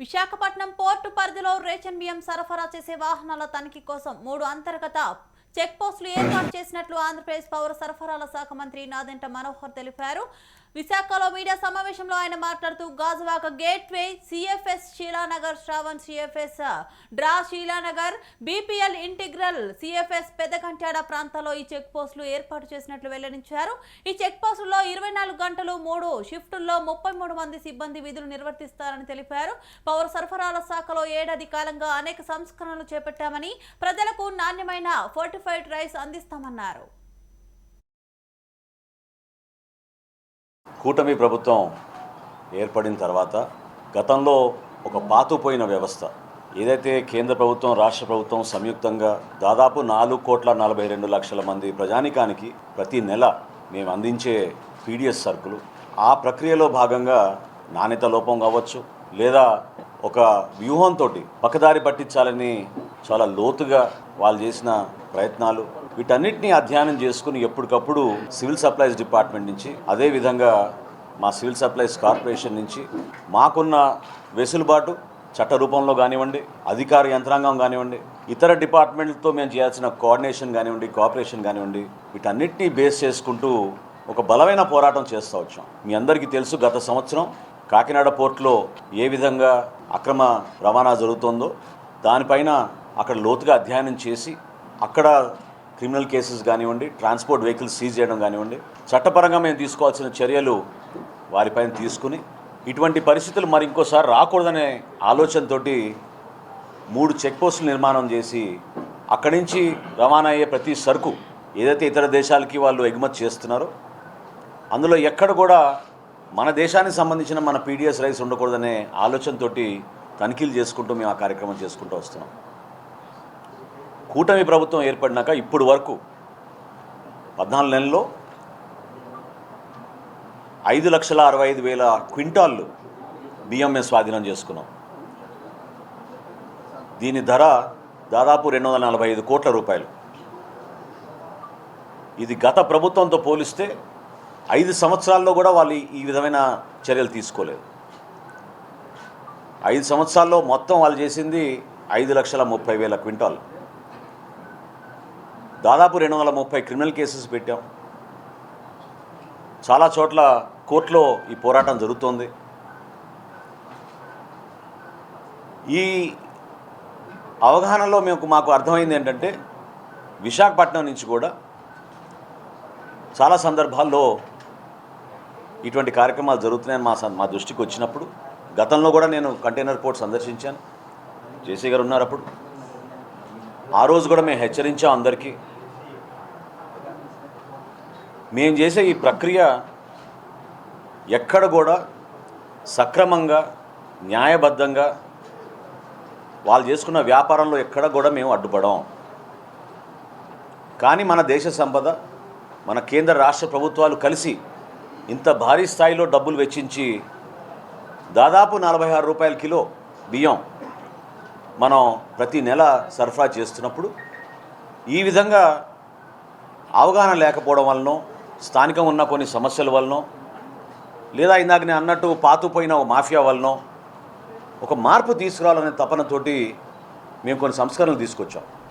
Visakhapatnam port పరిధిలో ration బియ్యం సరఫరా చేసే వాహనాల తనిఖీ కోసం మూడు అంతర్గత చెక్ పోస్టులు ఏర్పాటు చేసినట్లు ఆంధ్రప్రదేశ్ పౌర సరఫరాల శాఖ మంత్రి నాదెంట మనోహర్ తెలిపారు. విశాఖలో మీడియా సమావేశంలో ఆయన మాట్లాడుతూ Gajuwaka gateway CFS Sheelanagar Shravan CFS draw Sheelanagar BPL integral CFS Peddakantyada ప్రాంతాల్లో ఈ చెక్ పోస్టులు ఏర్పాటు చేసినట్లు వెల్లడించారు. ఈ చెక్ పోస్టుల్లో ఇరవై నాలుగు గంటలు మూడు షిఫ్టుల్లో ముప్పై మూడు మంది సిబ్బంది విధులు నిర్వర్తిస్తారని తెలిపారు. పౌర సరఫరాల శాఖలో ఏడాది కాలంగా అనేక సంస్కరణలు చేపట్టామని ప్రజలకు నాణ్యమైన ఫోర్టిఫైడ్ రైస్ అందిస్తామన్నారు. కూటమి ప్రభుత్వం ఏర్పడిన తర్వాత గతంలో ఒక పాతుపోయిన వ్యవస్థ. ఏదైతే కేంద్ర ప్రభుత్వం రాష్ట్ర ప్రభుత్వం సంయుక్తంగా దాదాపు నాలుగు కోట్ల నలభై రెండు లక్షల మంది ప్రజానికానికి ప్రతి నెల మేము అందించే పీడిఎస్ సరుకులు ఆ ప్రక్రియలో భాగంగా నాణ్యత లోపం కావచ్చు లేదా ఒక వ్యూహంతో పక్కదారి పట్టించాలని చాలా లోతుగా వాళ్ళు చేసిన ప్రయత్నాలు. వీటన్నిటిని అధ్యయనం చేసుకుని ఎప్పటికప్పుడు సివిల్ సప్లైస్ డిపార్ట్మెంట్ నుంచి అదేవిధంగా మా సివిల్ సప్లైస్ కార్పొరేషన్ నుంచి మాకున్న వెసులుబాటు చట్ట రూపంలో కానివ్వండి అధికార యంత్రాంగం కానివ్వండి ఇతర డిపార్ట్మెంట్లతో మేము చేయాల్సిన కోఆర్డినేషన్ కానివ్వండి కోఆపరేషన్ కానివ్వండి వీటన్నిటినీ బేస్ చేసుకుంటూ ఒక బలమైన పోరాటం చేస్తూ వచ్చాం. మీ అందరికీ తెలుసు గత సంవత్సరం కాకినాడ పోర్టులో ఏ విధంగా అక్రమ రవాణా జరుగుతుందో దానిపైన అక్కడ లోతుగా అధ్యయనం చేసి అక్కడ క్రిమినల్ కేసెస్ కానివ్వండి ట్రాన్స్పోర్ట్ వెహికల్స్ సీజ్ చేయడం కానివ్వండి చట్టపరంగా మేము తీసుకోవాల్సిన చర్యలు వారిపైన తీసుకుని ఇటువంటి పరిస్థితులు మరి ఇంకోసారి రాకూడదనే ఆలోచనతో మూడు చెక్ పోస్టులు నిర్మాణం చేసి అక్కడి నుంచి రవాణా అయ్యే ప్రతి సరుకు ఏదైతే ఇతర దేశాలకి వాళ్ళు ఎగుమతి చేస్తున్నారో అందులో ఎక్కడ కూడా మన దేశానికి సంబంధించిన మన పీడిఎస్ రైస్ ఉండకూడదనే ఆలోచనతోటి తనిఖీలు చేసుకుంటూ మేము ఆ కార్యక్రమం చేసుకుంటూ వస్తున్నాం. కూటమి ప్రభుత్వం ఏర్పడినాక ఇప్పుడు వరకు పద్నాలుగు నెలల్లో ఐదు లక్షల అరవై ఐదు వేల క్వింటాళ్ళు బియ్యం మేము స్వాధీనం చేసుకున్నాం. దీని ధర దాదాపు రెండు వందల నలభై ఐదు కోట్ల రూపాయలు. ఇది గత ప్రభుత్వంతో పోలిస్తే ఐదు సంవత్సరాల్లో కూడా వాళ్ళు ఈ- ఈ విధమైన చర్యలు తీసుకోలేదు. ఐదు సంవత్సరాల్లో మొత్తం వాళ్ళు చేసింది ఐదు లక్షల ముప్పై వేల క్వింటాల్ దాదాపు రెండు వందల ముప్పై క్రిమినల్ కేసెస్ పెట్టాం. చాలా చోట్ల కోర్టులో ఈ పోరాటం జరుగుతోంది. ఈ అవగాహనలో మేము మాకు అర్థమైంది ఏంటంటే విశాఖపట్నం నుంచి కూడా చాలా సందర్భాల్లో ఇటువంటి కార్యక్రమాలు జరుగుతున్నాయని మా మా దృష్టికి వచ్చినప్పుడు గతంలో కూడా నేను కంటైనర్ పోర్ట్ సందర్శించాను. జేసీ గారు ఉన్నారు అప్పుడు. ఆ రోజు కూడా మేము హెచ్చరించాం అందరికీ. మేము చేసే ఈ ప్రక్రియ ఎక్కడ కూడా సక్రమంగా న్యాయబద్ధంగా వాళ్ళు చేసుకున్న వ్యాపారంలో ఎక్కడ కూడా మేము అడ్డుపడం కానీ మన దేశ సంపద మన కేంద్ర రాష్ట్ర ప్రభుత్వాలు కలిసి ఇంత భారీ స్థాయిలో డబ్బులు వెచ్చించి దాదాపు నలభై ఆరు రూపాయల కిలో బియ్యం మనం ప్రతి నెల సరఫరా చేస్తున్నప్పుడు ఈ విధంగా అవగాహన లేకపోవడం వలన స్థానికం ఉన్న కొన్ని సమస్యల వలనో లేదా ఇందాక నేను అన్నట్టు పాతుపోయిన ఒక మాఫియా వలనో ఒక మార్పు తీసుకురావాలనే తపనతోటి మేము కొన్ని సంస్కరణలు తీసుకొచ్చాం.